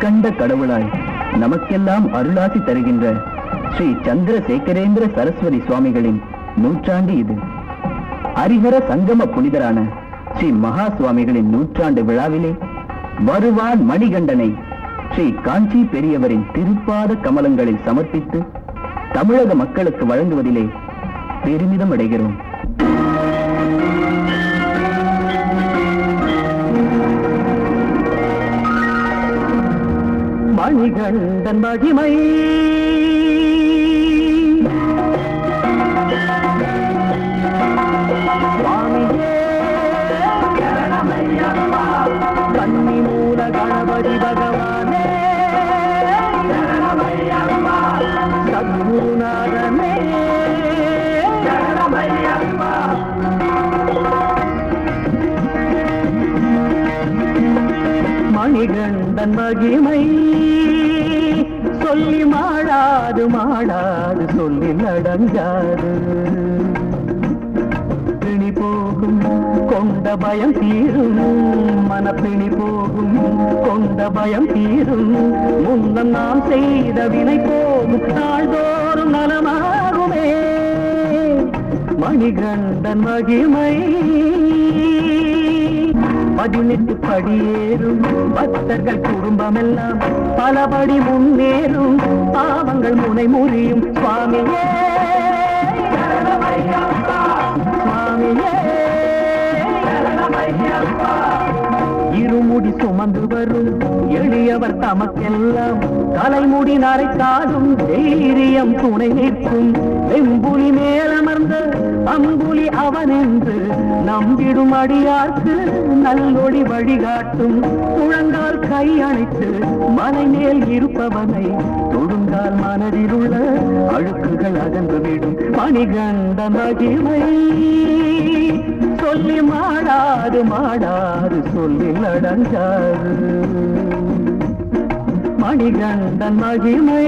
கண்கண்ட கடவுளாய் நமக்கெல்லாம் அருளாசி தருகின்ற ஸ்ரீ சந்திரசேகரேந்திர சரஸ்வதி சுவாமிகளின் நூற்றாண்டு இது. ஹரிஹர சங்கம புனிதரான ஸ்ரீ மகா சுவாமிகளின் நூற்றாண்டு விழாவிலே வருவான் மணிகண்டனை ஸ்ரீ காஞ்சி பெரியவரின் திருப்பாத கமலங்களில் சமர்ப்பித்து தமிழக மக்களுக்கு வழங்குவதிலே பெருமிதம் அடைகிறோம். மணிகண்டன் மகிமை. சுவாமியே கன்னி மூல கணபதி பகவானே. சத்குருநாதனே மணிகண்டன் மகிமை. மாடாது மாடாது சொல்லி நடங்காது பிணி போகும் கொண்ட பயம் தீரும். மனப்பிணி போகும் கொண்ட பயம் தீரும். முன்னம் நாம் செய்த வினை போகும் நாள்தோறும் நலமாகுமே. மணிகண்டன் மகிமை. பதினெட்டு படியேறும். பக்தர்கள் குடும்பமெல்லாம் பலபடி முன்னேறும். பாவங்கள் முனை முறியும். சுவாமியே. சுவாமியே. இருமுடி சுமந்து வரும். எளியவர் தமக்கெல்லாம் தலைமுடி நரைத்தாலும் தைரியம் துணை நிற்கும். வெம்புலி மேலமர்ந்த அம்புலி அவன் என்று நம்பிடும் அடியார்க்கு நல்லொளி வழிகாட்டும். குழந்தால் கை அணைத்து மலை மேல் இருப்பவனை தொடுங்கால் மனதில் உள்ள அழுக்குகள் அகன்றுவிடும் மணிகண்ட மகிமை. சொல்லி மாடாது மாடாது சொல்லி நடங்காது மணிகண்டன் மகிமை.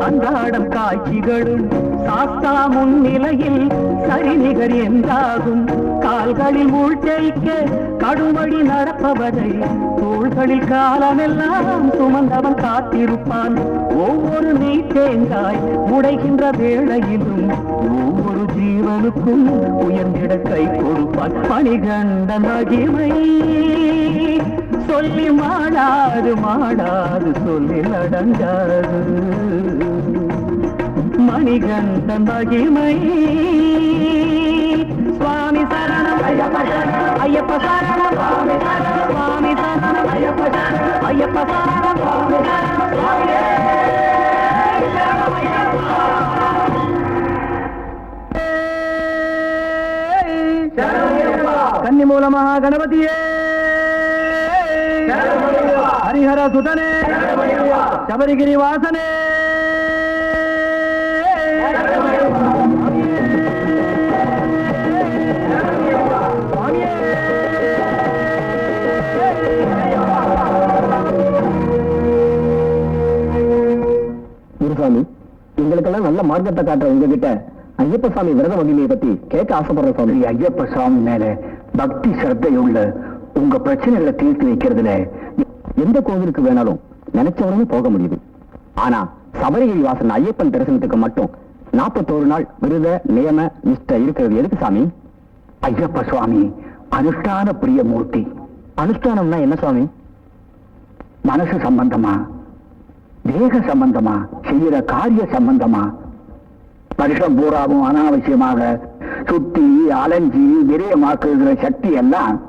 அன்றாடம் காட்சிகளும் சாஸ்தா முன்னிலையில் சரிநிகர் என்றாகும். கால்களில் மூழ்கைக்க கடுமடி நடப்பவரை தோள்களில் காலமெல்லாம் சுமந்தவன் காத்திருப்பான். ஒவ்வொரு நீ தேங்காய் உடைகின்ற வேளையிலும் ஒவ்வொரு ஜீவனுக்கும் உயர்ந்திட கை கொடுப்பான். பணிகண்ட மகிமை. சொல்லி மாடாது மாடாது சொல்லி நடங்காது மணிகண்ட மகிமை சுவாமி சரணம் ஐயப்ப சரணம் சுவாமி சரணம் ஐயப்ப சரணம் ஐயப்ப சரணம் சுவாமி சரணம் கன்னி மூலமாக கணபதியே ஹரிஹர சுதனே சபரிகிரி வாசனே குருசாமி எங்களுக்கெல்லாம் நல்ல மார்க்கத்தை காட்டுற உங்ககிட்ட ஐயப்ப சாமி விரத மகிமையை பத்தி கேட்க ஆசைப்படுறேன் சுவாமி ஐயப்ப சாமி மேல பக்தி சிரத்தையுள்ள உங்க பிரச்சனைகளை தீர்த்து வைக்கிறதுல எந்த கோவிலுக்கு வேணாலும் நினைச்ச உடனே போக முடியுது. ஆனா சபரிகிரி வாசன் ஐயப்பன் தரிசனத்துக்கு மட்டும் நாற்பத்தோரு நாள் விருத நியம நிஷ்ட இருக்கிறது எதுக்கு சாமி? ஐயப்ப சுவாமி அனுஷ்டான பிரிய மூர்த்தி. அனுஷ்டானம்னா என்ன சுவாமி? மனசு சம்பந்தமா? தேக சம்பந்தமா? செய்யற காரிய சம்பந்தமா? வருஷம் பூராவும் அனாவசியமாக சுத்தி அலைஞ்சி விரயமாக்குகிற சக்தி எல்லாம்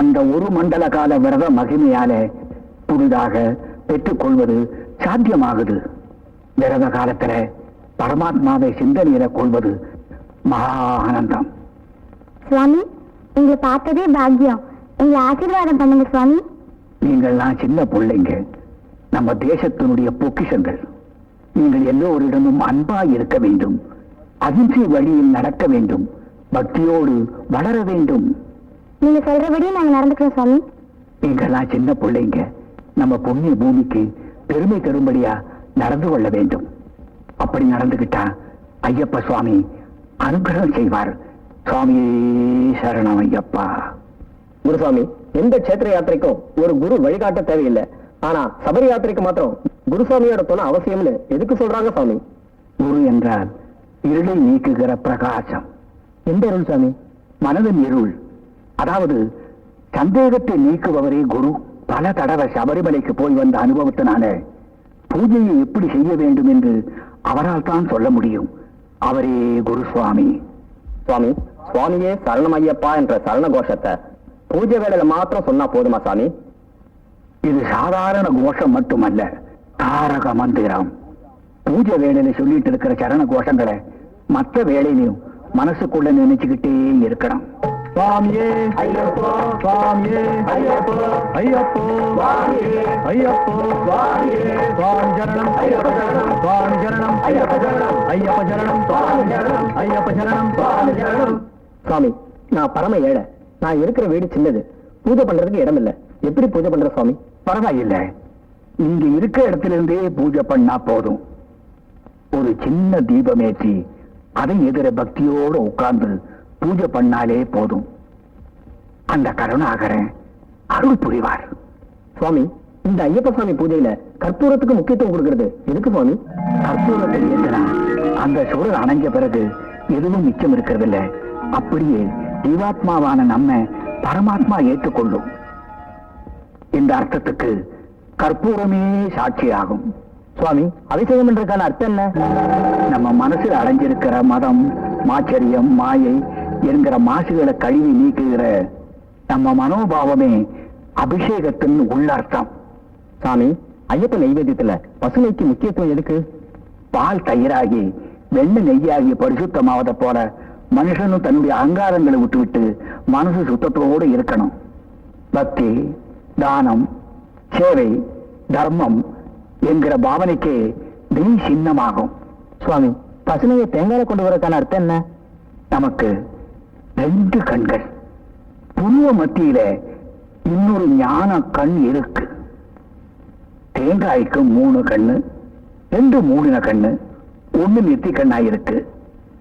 அந்த ஒரு மண்டல கால விரத மகிமையால புதிதாக பெற்றுக்கொள்வது சாத்தியமாகுது. விரத காலத்துல பரமாத்மாவை சிந்தனையில கொள்வது மகா ஆனந்தம். சுவாமி எங்களை பார்த்ததே பாக்கியம். எங்களை ஆசீர்வாதம் பண்ணுங்க சுவாமி. நீங்கள்லாம் சின்ன பிள்ளைங்க. நம்ம தேசத்தினுடைய பொக்கிஷங்கள். நீங்கள் எல்லோரிடமும் அன்பாய் இருக்க வேண்டும். அகிம்சை வழியில் நடக்க வேண்டும். பக்தியோடு வளர வேண்டும். நீங்க சொல்றபடி நாங்க நடந்துக்கிறோம் சுவாமி. நீங்கள்லாம் சின்ன பிள்ளைங்க நம்ம புண்ணிய பூமிக்கு பெருமை தரும்படியா நடந்து கொள்ள வேண்டும். அப்படி நடந்துகிட்டா ஐயப்ப சுவாமி அனுகிரகம் செய்வார். சுவாமியே சரணம் ஐயப்பா. குருசாமி எந்த கஷேத்திர யாத்திரைக்கும் ஒரு குரு வழிகாட்ட தேவையில்லை. ஆனா சபரி யாத்திரைக்கு மாத்திரம் குருசாமியோட துணை அவசியம்னு எதுக்கு சொல்றாங்க சாமி குரு என்றால் இருளை நீக்குகிற பிரகாசம். எந்த அருள் சாமி மனதின் இருள். அதாவது சந்தேகத்தை நீக்குபவரே குரு. பல தடவை சபரிமலைக்கு போய் வந்த அனுபவத்தினால பூஜையை எப்படி செய்ய வேண்டும் என்று அவரால் தான் சொல்ல முடியும். அவரே குரு சுவாமி. சுவாமி சுவாமியே சரணம் ஐயப்பா என்ற சரண கோஷத்தை பூஜை வேளையில மாத்திரம் சொன்னா போதுமா சாமி இது சாதாரண கோஷம் மட்டுமல்ல தாரக மந்திரம். பூஜை வேலையில சொல்லிட்டு இருக்கிற சரண கோஷங்களை மற்ற வேலையிலையும் மனசுக்குள்ள நினைச்சுக்கிட்டே இருக்கணும். சுவாமியே ஐயப்போ சுவாமியே ஐயப்போ ஐயப்போ சுவாமியே ஐயப்போ சுவாமியே சுவாமி சரணம் ஐயப்ப சரணம் சுவாமி சரணம் ஐயப்ப சரணம் ஐயப்ப சரணம் சுவாமி சரணம் ஐயப்ப சரணம் சுவாமி சரணம். சுவாமி நான் பரம ஏழை. நான் இருக்கிற வீடு சின்னது. பூஜை பண்றதுக்கு இடம் இல்ல எப்படி பூஜை பண்ற சுவாமி? பரவாயில்ல. இங்க இருக்கிற இடத்துல இருந்தே பூஜை பண்ணா போதும். ஒரு சின்ன தீபமேற்றி அதை எதிர பக்தியோடு உட்கார்ந்து பூஜை பண்ணாலே போதும். அந்த கருணாகரன் அருள் புரிவார். சுவாமி இந்த ஐயப்ப சுவாமி பூஜையில கற்பூரத்துக்கு முக்கியத்துவம் கொடுக்கிறது. எதுக்கு சுவாமி? கற்பூரத்தை ஏற்றினா அந்த சுடர் அணைஞ்ச பிறகு எதுவும் மிச்சம் இருக்கிறதில்ல. அப்படியே ஜீவாத்மாவான நம்ம பரமாத்மா ஏற்றுக்கொள்ளும். இந்த அர்த்தத்துக்கு கற்பூரமே சாட்சியாகும். சுவாமி அபிஷேகம் பண்றதுக்கான அர்த்தம் என்ன? நம்ம மனசுல அடைஞ்சிருக்கிற மதம் மாச்சரியம் மாயை என்கிற மாசுகளை கழுவி நீக்குகிற நம்ம மனோபாவமே அபிஷேகத்தின் உள்ளர்த்தம். சாமி ஐயப்ப நைவேத்தியத்துல பசுமைக்கு முக்கியத்துவம் எதுக்கு? பால் தயிராகி வெண்ணெய் நெய்யாகி பரிசுத்தமாவத போல மனுஷனும் தன்னுடைய அகங்காரங்களை விட்டுவிட்டு மனசு சுத்தத்தோடு இருக்கணும். பக்தி தானம் சேவை தர்மம் என்கிற பாவனைக்கு நெய் சின்னமாகும். சுவாமி பசுமையை தேங்காயில கொண்டு வரதுக்கான அர்த்தம் என்ன? நமக்கு ரெண்டு கண்கள். புருவ மத்தியில இன்னொரு ஞான கண் இருக்கு. தேங்காய்க்கு மூணு கண்ணு ரெண்டு மூணுன கண்ணு ஒண்ணு நெத்தி கண்ணா இருக்கு.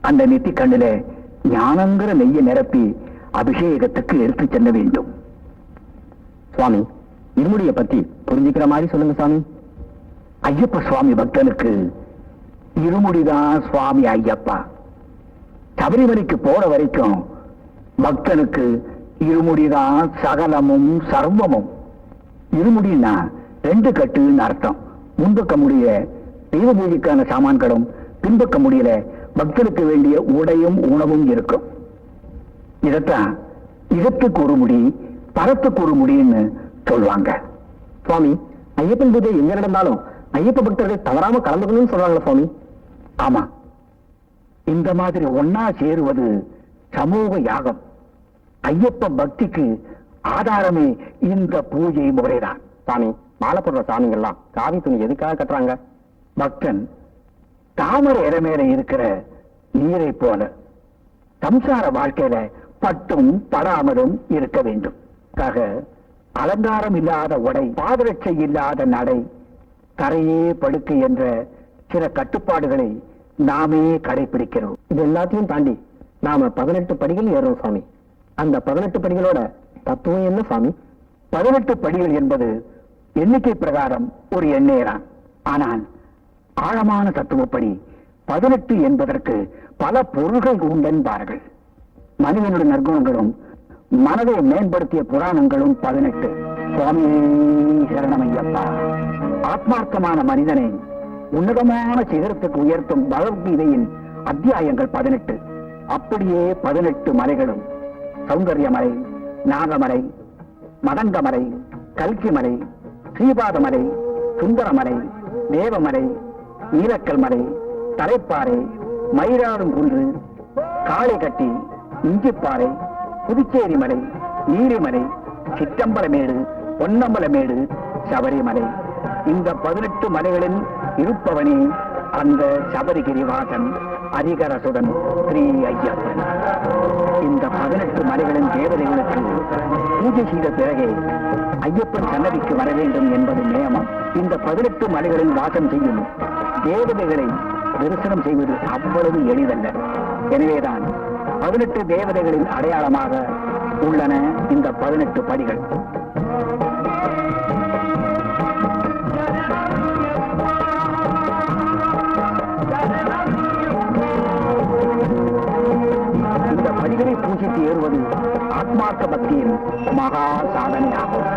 அந்த நெத்தி கண்ணுல ஞானங்கிற நெய்ய நிரப்பி அபிஷேகத்துக்கு எடுத்து செல்ல வேண்டும். சுவாமி இருமுடிய பத்தி புரிஞ்சுக்கிற மாதிரி சொல்லுங்க சாமி ஐயப்ப சுவாமி பக்தனுக்கு இருமுடிதான் சுவாமி ஐயப்பா. சபரிமலைக்கு போற வரைக்கும் பக்தனுக்கு இருமுடிதான் சகலமும் சர்வமும். இருமுடின்னா ரெண்டு கட்டுன்னு அர்த்தம். முன்பக்க முடிய தெய்வ பூஜைக்கான சாமான்களும் பின்பக்க முடியல பக்தனுக்கு வேண்டிய உடையும் உணவும் இருக்கும். இதத்தான் இடத்துக்கு ஒரு முடி பரத்துக்கு ஒரு முடின்னு சொல்லுவாங்க சுவாமி ஐயப்பன் பூஜை எங்க நடந்தாலும் ஐயப்ப பக்தர்கள் தவறாம கலந்துக்கணும்னு சொல்றாங்களா சுவாமி. ஆமா. இந்த மாதிரி ஒன்னா சேருவது சமூக யாகம் ஐயப்ப பக்திக்கு ஆதாரமே இந்த பூஜை முறைதான். சாமி மாலை போடுற சாமிங்கெல்லாம் காவி துணி எதுக்காக கட்டுறாங்க? பக்தன் தாமரை இலை மேல இருக்கிற நீரை போல சம்சார வாழ்க்கையில பட்டும் படாமலும் இருக்க வேண்டும். அலங்காரம் இல்லாத உடை பாதரட்சை இல்லாத நடை தரையே படுக்கை என்ற சில கட்டுப்பாடுகளை நாமே கடைபிடிக்கிறோம் இது எல்லாத்தையும் தாண்டி நாம பதினெட்டு படிகள் ஏறுறோம் சாமி. அந்த பதினெட்டு படிகளோட தத்துவம் என்ன சாமி? பதினெட்டு படிகள் என்பது எண்ணிக்கை பிரகாரம் ஒரு எண்ணேதான் ஆனால் ஆழமான தத்துவப்படி பதினெட்டு என்பதற்கு பல பொருள்கள் உண்டென்பார்கள். மனிதனுடைய நற்குணங்களும் மனதை மேம்படுத்திய புராணங்களும் பதினெட்டு. சுவாமி சரணமையப்பா. ஆத்மார்த்தமான மனிதனை உன்னதமான சிகரத்துக்கு உயர்த்தும் பகவத்கீதையின் அத்தியாயங்கள் பதினெட்டு. அப்படியே பதினெட்டு மலைகளும் சௌந்தர்யமலை நாகமலை மதங்கமலை கல்கிமலை ஸ்ரீபாதமலை சுந்தரமலை தேவமலை நீலக்கல் மலை தலைப்பாறை மயிலாடும் குன்று காளைகட்டி இஞ்சிப்பாறை புதுச்சேரி மலை நீரிமலை சிற்றம்பலமேடு பொன்னம்பலமேடு சபரிமலை. இந்த பதினெட்டு மலைகளில் இருப்பவனே அந்த சபரிகிரிவாசன். அதிகரசுடன் ஸ்ரீ ஐயப்பன். இந்த பதினெட்டு மலைகளின் தேவதைகளுக்கு பூஜை செய்த பிறகே ஐயப்பன் சன்னதிக்கு வர வேண்டும் என்பது நியமம். இந்த பதினெட்டு மலைகளில் வாசம் செய்யும் தேவதைகளை தரிசனம் செய்வது அவ்வளவு எளிதல்ல. எனவேதான் பதினெட்டு தேவதைகளின் அடையாளமாக உள்ளன இந்த பதினெட்டு படிகள். பக்தியின் மகா சாதனையாகும்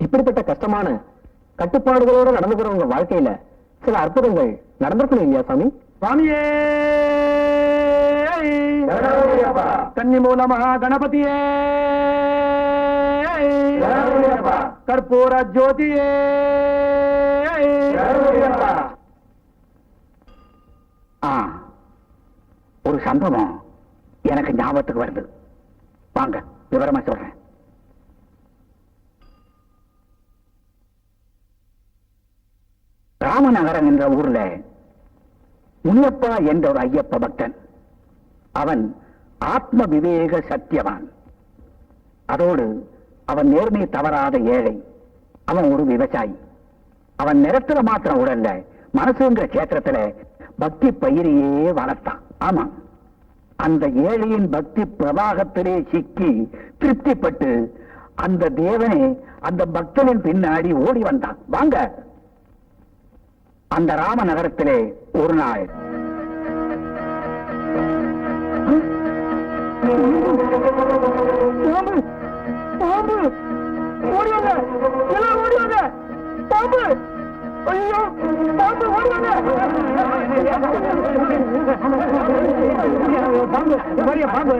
இப்படிப்பட்ட கஷ்டமான கட்டுப்பாடுகளோடு நடந்து போறவங்க வாழ்க்கையில சில அற்புதங்கள் நடந்திருக்கணும் இல்லையா சாமி? சுவாமியே! கன்னி மூலமகா கணபதியே கற்பூர ஜோதியே. ஒரு சம்பவம் எனக்கு ஞாபகத்துக்கு வருது. வாங்க விவரமா சொல்றேன். ராமநகரம் என்ற ஊர்ல முனியப்பா என்ற ஒரு ஐயப்ப பக்தன் அவன் ஆத்ம விவேக சத்தியவான். அதோடு அவன் நேர்மை தவறாத ஏழை. அவன் ஒரு விவசாயி. அவன் நிறத்துல மாத்திரம் உடல்ல மனசுங்கிற கேத்திரத்துல பக்தி பயிரையே வளர்த்தான். ஆமா. அந்த ஏழையின் பக்தி பிரவாகத்திலே சிக்கி திருப்திப்பட்டு அந்த தேவனே அந்த பக்தனின் பின்னாடி ஓடி வந்தான். வாங்க. அந்த ராம நகரத்திலே ஒரு நாள் பாம்பு பெரிய பாம்பு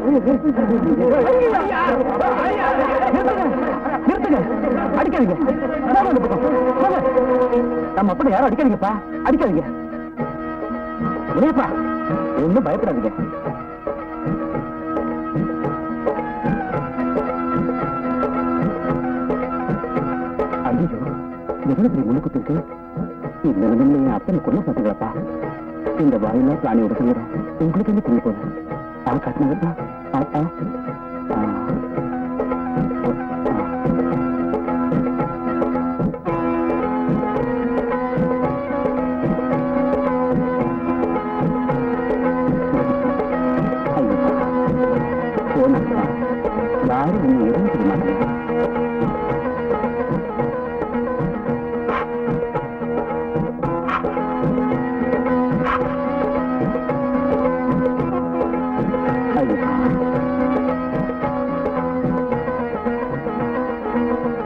நிறுத்துங்க அடிக்காதீங்க நம்ம அப்படி யாரும் அடிக்காதீங்கப்பா அடிக்காதீங்க முனியப்பா ஒண்ணும் பயப்படாதீங்க ஐயோ எவ்வளவு பெரிய முழுக்குத்து இருக்கு இந்த நிலைமையை அத்தனை கொல்ல பார்த்துக்கப்பா இந்த வாயிலா பிராணியோட சொல்லுறேன் உங்களுக்கு என்ன புரிய போகுது ஆ கட்டினதுப்பா ஆ.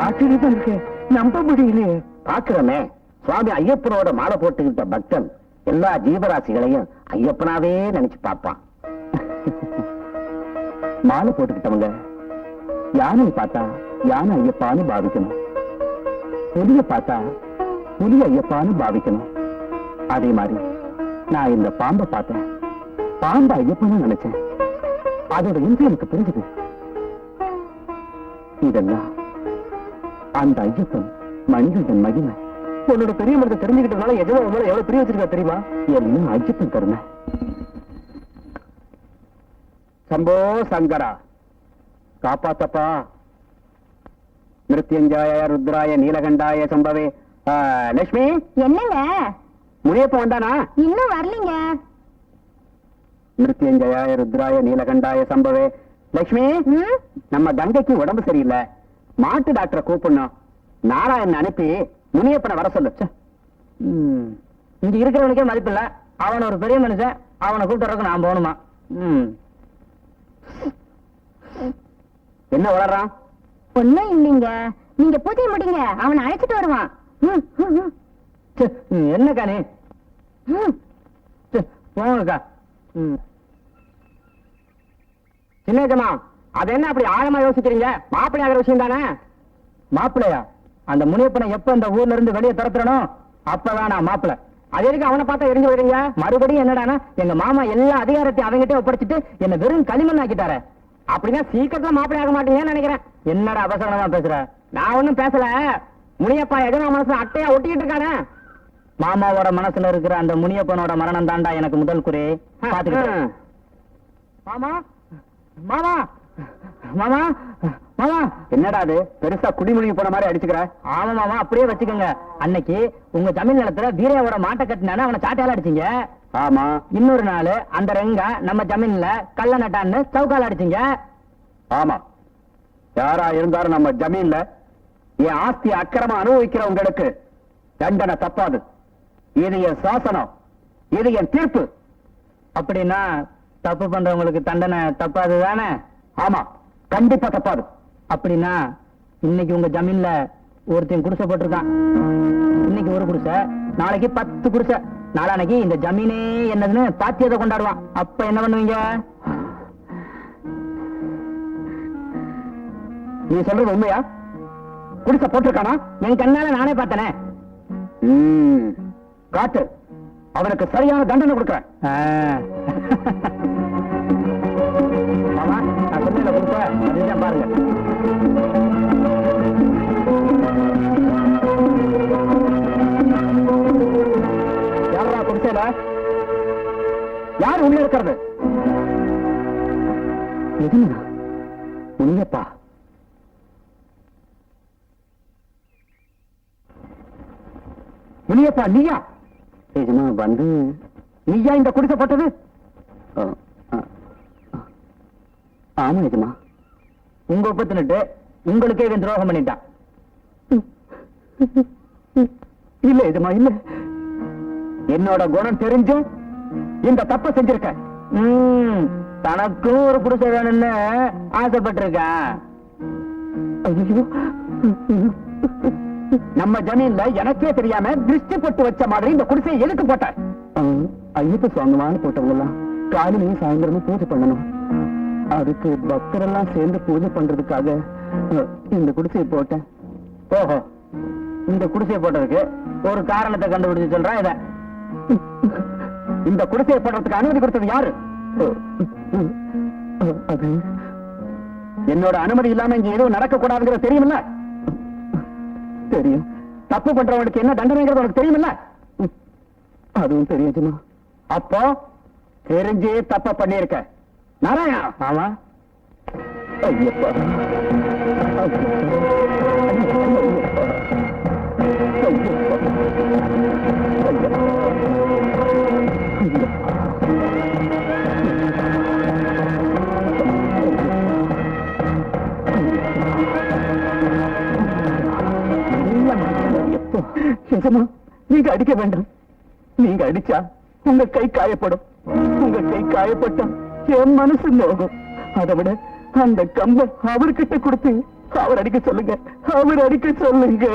ஆச்சரியமா இருக்கு. நம்ப முடியலையே பாக்குறமே சுவாமி ஐயப்பனோட மாலை போட்டுக்கிட்ட பக்தன் எல்லா ஜீவராசிகளையும் ஐயப்பனாவே நினைச்சு பார்ப்பான். மாலை போட்டுக்கிட்டவங்க யானை பார்த்தா யானை ஐயப்பான்னு பாவிக்கணும். புலிய பார்த்தா புலி ஐயப்பான்னு பாவிக்கணும். அதே மாதிரி நான் இந்த பாம்பை பார்த்தேன். பாம்பை ஐயப்பன்னு நினைச்சேன். அதோட இன்று எனக்கு புரிஞ்சுது. இதெல்லாம் அந்த ஐயப்பன் மனிதன் மகிமை. உன்னோட பெரிய மனதை தெரிஞ்சுக்கிட்டதுனால எஜமா உங்களை எவ்வளவு பெரிய வச்சிருக்கா தெரியுமா? எல்லாம் ஐயப்பன் கருணை. சம்போ சங்கரா காப்பாத்தப்பா. மிருத்யுஞ்சய ருத்ராய நீலகண்டாய சம்பவே. லட்சுமி என்னங்க? முனியப்ப வந்தானா? இன்னும் வரலீங்க. மிருத்யுஞ்சயாய ருத்ராய நீலகண்டாய சம்பவே. லட்சுமி? நம்ம கங்கைக்கு உடம்பு சரியில்லை. மாட்டு டாக்டரை கூப்பிடணும். நாராயணன் அனுப்பி முனியப்பனை வர சொல்லு. ச்சே. ம். இங்க இருக்கிறவனுக்கே மதிப்பு இல்ல. அவன் ஒரு பெரிய மனுஷன் அவனை கூப்பிட்டு நான் போகணுமா? ம். என்ன வளர்றான்? ஒண்ணும் இல்லைங்க. நீங்க பூஜை முடிங்க. அவனை அழைச்சிட்டு வருவான். ம், ம், ம். ச்சே, ம், என்னக்கா நீ? போங்கக்கா. ம். அது என்ன அப்படி ஆழமா யோசிக்கிறீங்க? மாப்பிள்ளை ஆகிற விஷயம் தானே? மாப்பிள்ளையா? அந்த முனியப்பனை எப்ப இந்த ஊர்ல இருந்து வெளியே துரத்துறனும் அப்பதான் நான் மாப்பிள்ளை. அது எதுக்கு அவனை பார்த்தா எரிஞ்சு விடுறீங்க மறுபடியும் என்னடானா எங்க மாமா எல்லா அதிகாரத்தையும் அவங்கிட்ட ஒப்படைச்சிட்டு என்ன வெறும் களிமண் ஆக்கிட்டாரு அப்படின்னா சீக்கிரத்துல மாப்பிள்ளை ஆக மாட்டீங்கன்னு நினைக்கிறேன். என்னடா அபசகனமா பேசுற? நான் ஒண்ணும் பேசல. முனியப்பா எஜமா மனசுல அட்டையா ஒட்டிக்கிட்டு இருக்கானே. மாமாவோட மனசுல இருக்கிற அந்த முனியப்பனோட மரணம் தாண்டா எனக்கு முதல் குறி. பாத்துக்கிட்டேன் மாமா? மாமா? மாமா மாமா. என்னடா அது? பெருசா குடிமொழி போன மாதிரி அடிச்சுக்கிற? ஆமா மாமா அப்படியே வச்சுக்கோங்க. அன்னைக்கு உங்க ஜமீன் நிலத்துல வீரையோட மாட்டை கட்டினானே அவனை சாட்டையால அடிச்சீங்க. ஆமா. இன்னொரு நாள் அந்த ரெங்க நம்ம ஜமீன்ல கள்ள நட்டான்னு சவுக்கால அடிச்சீங்க. ஆமா. யாரா இருந்தாலும் நம்ம ஜமீன்ல என் ஆஸ்தி அக்கிரமா அனுபவிக்கிறவங்களுக்கு தண்டனை தப்பாது. இது என் சாசனம். இது என் தீர்ப்பு. அப்படின்னா தப்பு பண்றவங்களுக்கு தண்டனை தப்பாது தானே ஆமா கண்டிப்பா தப்பாது. அப்படின்னா இன்னைக்கு உங்க ஜமீன்ல ஒருத்தன் குடிசை போட்டிருக்கான். இன்னைக்கு ஒரு குடிசை நாளைக்கு பத்து குடிசை. நாளானைக்கு இந்த ஜமீனே என்னதுன்னு பாத்தியத்தை கொண்டாடுவான். அப்ப என்ன பண்ணுவீங்க? நீ சொல்றது உண்மையா? குடிசை போட்டிருக்கானா? என் கண்ணால நானே பார்த்தனே. காட்டு. அவனுக்கு சரியான தண்டனை கொடுக்கிறேன். யார் உள்ள இருக்கிறது? எதுனா முனியப்பா முனியப்பா நீயா? எஜமா வந்து. நீயா இந்த குடிசை போட்டது? ஆமா எஜமா உங்க உப்பு தின்னுட்டு உங்களுக்கே இவன் துரோகம் பண்ணிட்டான். இல்ல எஜமா இல்ல. என்னோட குணம் தெரிஞ்சும் இந்த தப்ப செஞ்சிருக்க. ம், தனக்கும் ஒரு குடிசை வேணும்னு ஆசைப்பட்டிருக்கான் நம்ம ஜமீன்ல எனக்கே தெரியாம திருஷ்டி போட்டு வச்ச மாதிரி இந்த குடிசையை எதுக்கு போட்ட ஐயப்ப சுவாமிவான்னு போட்டவங்கலாம் காலையிலையும் சாயந்தரமும் பூஜை பண்ணணும். அதுக்கு பக்தரெல்லாம் சேர்ந்து பூஜை பண்றதுக்காக இந்த குடிசையை போட்டேன். ஓஹோ இந்த குடிசையை போட்டதுக்கு ஒரு காரணத்தை கண்டுபிடிச்சு சொல்றான் இத. இந்த குடிசையை போடுறதுக்கு அனுமதி கொடுத்தது யாரு? அது என்னோட அனுமதி இல்லாம இங்க எதுவும் நடக்க கூடாதுங்கிறது தெரியுமில்ல? தெரியும். தப்பு பண்றவனுக்கு என்ன தண்டனைங்கிறது உனக்கு தெரியுமில்ல? அதுவும் தெரியுமா அப்போ தெரிஞ்சே தப்ப பண்ணிருக்க நாராயணா! ஆமா. ஐயப்பா. நிஜமா நீங்க அடிக்க வேண்டாம். நீங்க அடிச்சா உங்க கை காயப்படும். உங்க கை காயப்பட்டா என் மனசு நோகும். அதை விட அந்த கம்ப அவர்கிட்ட கொடுத்து அவர் அடிக்க சொல்லுங்க. அவர் அடிக்க சொல்லுங்க.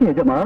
நிஜமா